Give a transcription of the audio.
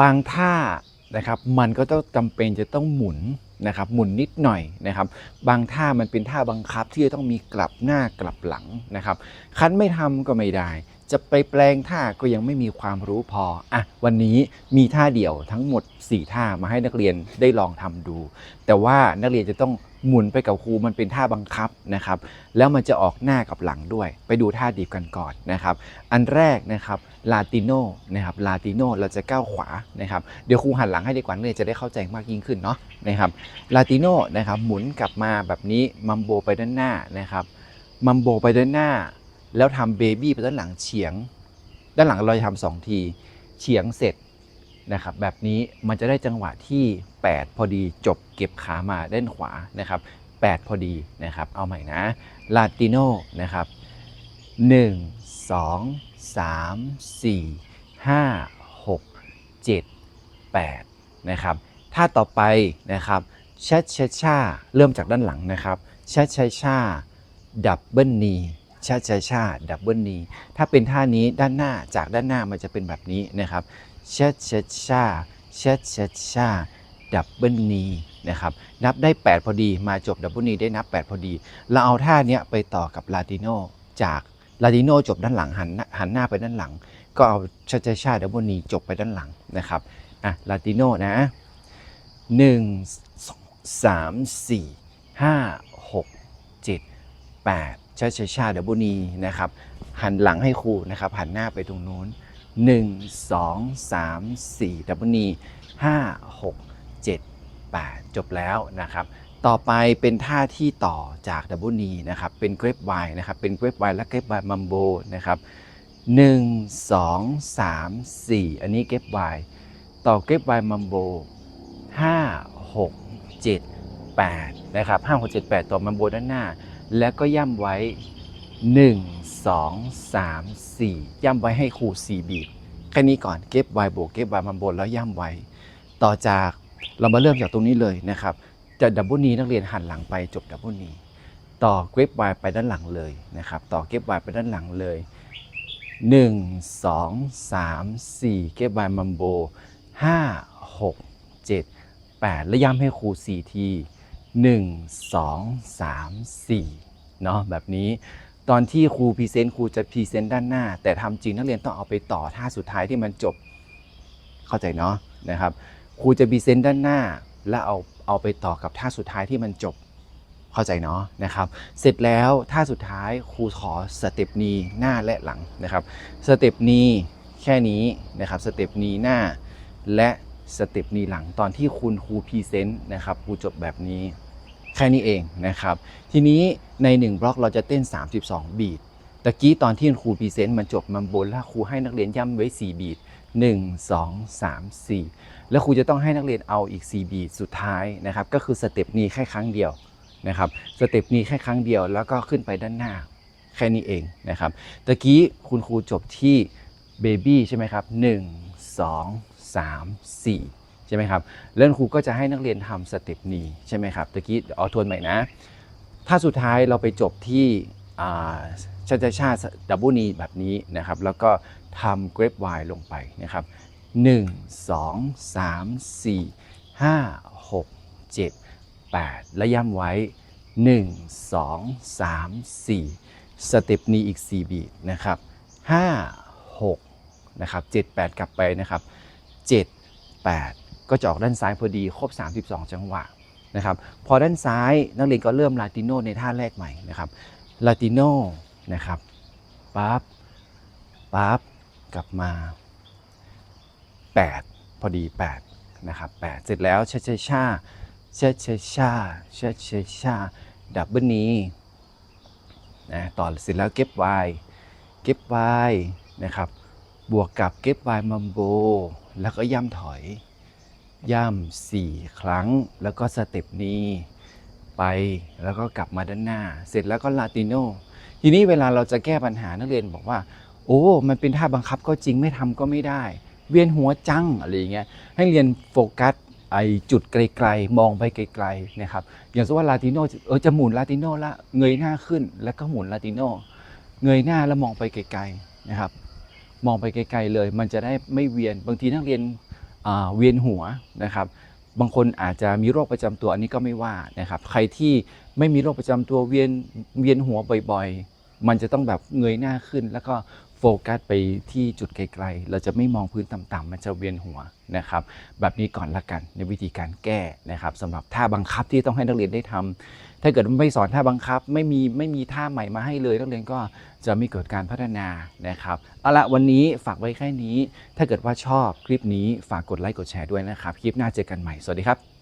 บางท่านะครับมันก็ต้องจำเป็นจะต้องหมุนนะครับหมุนนิดหน่อยนะครับ บางท่ามันเป็นท่าบังคับที่จะต้องมีกลับหน้ากลับหลังนะครับ คันไม่ทำก็ไม่ได้ จะไปแปลงท่าก็ยังไม่มีความรู้พออะวันนี้มีท่าเดี่ยวทั้งหมด 4 ท่ามาให้นักเรียนได้ลองทำดู แต่ว่านักเรียนจะต้องหมุนไปกับครูมันเป็นท่าบังคับนะครับ แล้วมันจะออกหน้ากับหลังด้วย ไปดูท่าดีบกันก่อนนะครับ อันแรกนะครับลาติโนนะครับลาติโนเราจะก้าวขวานะครับเดี๋ยวครูหันหลังให้ดีกว่านักเรียนจะได้เข้าใจมากยิ่งขึ้นเนาะนะครับลาติโนนะครับหมุนกลับมาแบบนี้มัมโบไปด้านหน้านะครับมัมโบไปด้านหน้า แล้วทำเบบี้ไปด้านหลังเฉียง ด้านหลังเราจะทำสองที เฉียงเสร็จนะครับ แบบนี้มันจะได้จังหวะที่ 8 พอดีจบเก็บขามาด้านขวานะครับ 8 พอดีนะครับ เอาใหม่นะลาติโนนะครับ 1 2 3 4 5 6 7 8นะครับท่าต่อไปนะครับชัดชาชาเริ่มจากด้านหลังนะครับชัดชาชาดับเบิลนี ชาชาชาดับเบิลนีถ้าเป็นท่านี้ด้านหน้าจากด้านหน้ามันจะเป็นแบบนี้นะครับชัดชาชาชัดชาชาดับเบิลนีนะครับนับได้ 8 พอดีมาจบดับเบิลนีได้นับ 8 พอดี เราเอาท่าเนี้ยไปต่อกับลาติโนจากลาติโนจบด้านหลังหันหันหน้าไปด้านหลัง ก็เอาชาชาชาดับเบิลนีจบไปด้านหลังนะครับอะลาติโนนะหนึ่งสองสามสี่ห้าหกเจ็ดแปด ชาชาชาดับเบิลนีนะครับหันหลังให้ครูนะครับหันหน้าไปตรงนู้นหนึ่งสองสามสี่ดับเบิลนีห้าหกเจ็ดแปดจบแล้วนะครับ ต่อไปเป็นท่าที่ต่อจากดับเบิลนีนะครับ เป็นเกรฟไวนะครับ เป็นเกรฟไวและเกรฟไวมัมโบนะครับ1 2 3 4 อันนี้เก็บไวต่อเก็บไวมัมโบ5 6 7 8 นะครับ 5 6 7 8 ต่อมัมโบด้านหน้า แล้วก็ย่ำไว้ 1 2 3 4 ย่ำไว้ให้ครู4บีทแค่นี้ก่อนเก็บไวบวกเก็บไวมัมโบแล้วย่ำไว้ ต่อจากเรามาเริ่มจากตรงนี้เลยนะครับ จะดับเบิลนีนักเรียนหันหลังไปจบดับเบิลนีต่อเก็บไวไปด้านหลังเลยนะครับ ต่อเก็บไวไปด้านหลังเลย 1 2 3 4 เก็บบายมัมโบ 5 6 7 8 และย้ำให้ครู4ที1 2 3 4 เนาะแบบนี้ ตอนที่ครูพรีเซนต์ครูจะพรีเซนต์ด้านหน้า แต่ทำจริงนักเรียนต้องเอาไปต่อท่าสุดท้ายที่มันจบเข้าใจเนาะนะครับครูจะพรีเซนต์ด้านหน้า แล้วเอาเอาไปต่อกับท่าสุดท้ายที่มันจบเข้าใจเนาะนะครับ เสร็จแล้วท่าสุดท้ายครูขอสเต็ปนีหน้าและหลังนะครับสเต็ปนีแค่นี้นะครับสเต็ปนีหน้าและสเต็ปนีหลังตอนที่คุณครูพรีเซนต์นะครับครูจบแบบนี้ แค่นี้เองนะครับ ทีนี้ใน 1 บล็อกเราจะเต้น 32 บีทตะกี้ตอนที่ครูพรีเซนต์มันจบมันบนแล้วครูให้นักเรียนย่ำไว้ 4 บีท1 2 3 4 แล้วครูจะต้องให้นักเรียนเอาอีก 4 บีทสุดท้ายนะครับ ก็คือสเต็ปนี้แค่ครั้งเดียวนะครับสเต็ปนี้แค่ครั้งเดียวแล้วก็ขึ้นไปด้านหน้าแค่นี้เองนะครับตะกี้คุณครูจบที่เบบี้ใช่ไหมครับ 1 2 3 4 ใช่ไหมครับแล้วครูก็จะให้นักเรียนทำสเต็ปนี้ใช่ไหมครับตะกี้เอทวนใหม่นะ ถ้าสุดท้ายเราไปจบที่ชาชาชาดับเบิลนีแบบนี้นะครับ แล้วก็ทำเกรฟไวลงไปนะครับ 1 2 3 4 5 6 7 8 และย้ำไว้ 1 2 3 4 สเต็ปนี้อีก 4 บีทนะครับ 5 6 นะครับ 7 8 กลับไปนะครับ 7 8 ก็จะออกด้านซ้ายพอดีครบ 32 จังหวะนะครับพอด้านซ้ายนักเรียนก็เริ่มลาติโนในท่าแรกใหม่นะครับลาติโนนะครับปั๊บปั๊บกลับมา 8 พอดี 8 นะครับ 8 เสร็จแล้วชาชาชาชาชาชาชาชาชาดับเบิลนี้นะต่อเสร็จแล้วเก็บไวเก็บไวนะครับ บวกกับเก็บไวมัมโบ แล้วก็ย่ำถอย ย่ำสี่ครั้ง แล้วก็สเต็ปนี้ไปแล้วก็กลับมาด้านหน้า เสร็จแล้วก็ลาติโนทีนี้เวลาเราจะแก้ปัญหานักเรียนบอกว่า โอ้ มันเป็นท่าบังคับก็จริงไม่ทำก็ไม่ได้ เวียนหัวจังอะไรอย่างเงี้ยให้เรียนโฟกัสไอจุดไกลๆ มองไปไกลๆนะครับอย่างสมมติว่าลาติโนเออจะหมุนลาติโนละเงยหน้าขึ้นแล้วก็หมุนลาติโนเงยหน้าแล้วมองไปไกลๆนะครับ มองไปไกลๆเลย มันจะได้ไม่เวียนบางทีนักเรียน เวียนหัวนะครับ บางคนอาจจะมีโรคประจำตัวอันนี้ก็ไม่ว่านะครับ ใครที่ไม่มีโรคประจำตัวเวียนเวียนหัวบ่อย ๆ มันจะต้องแบบเงยหน้าขึ้น แล้วก็ โฟกัสไปที่จุดไกลๆ เราจะไม่มองพื้นต่ำๆมันจะเวียนหัวนะครับ แบบนี้ก่อนละกันในวิธีการแก้นะครับสำหรับท่าบังคับที่ต้องให้นักเรียนได้ทำถ้าเกิดไม่สอนท่าบังคับ ไม่มีไม่มีท่าใหม่มาให้เลย นักเรียนก็จะไม่เกิดการพัฒนานะครับเอาละวันนี้ฝากไว้แค่นี้ ถ้าเกิดว่าชอบคลิปนี้ฝากกดไลค์กดแชร์ด้วยนะครับ คลิปหน้าเจอกันใหม่สวัสดีครับ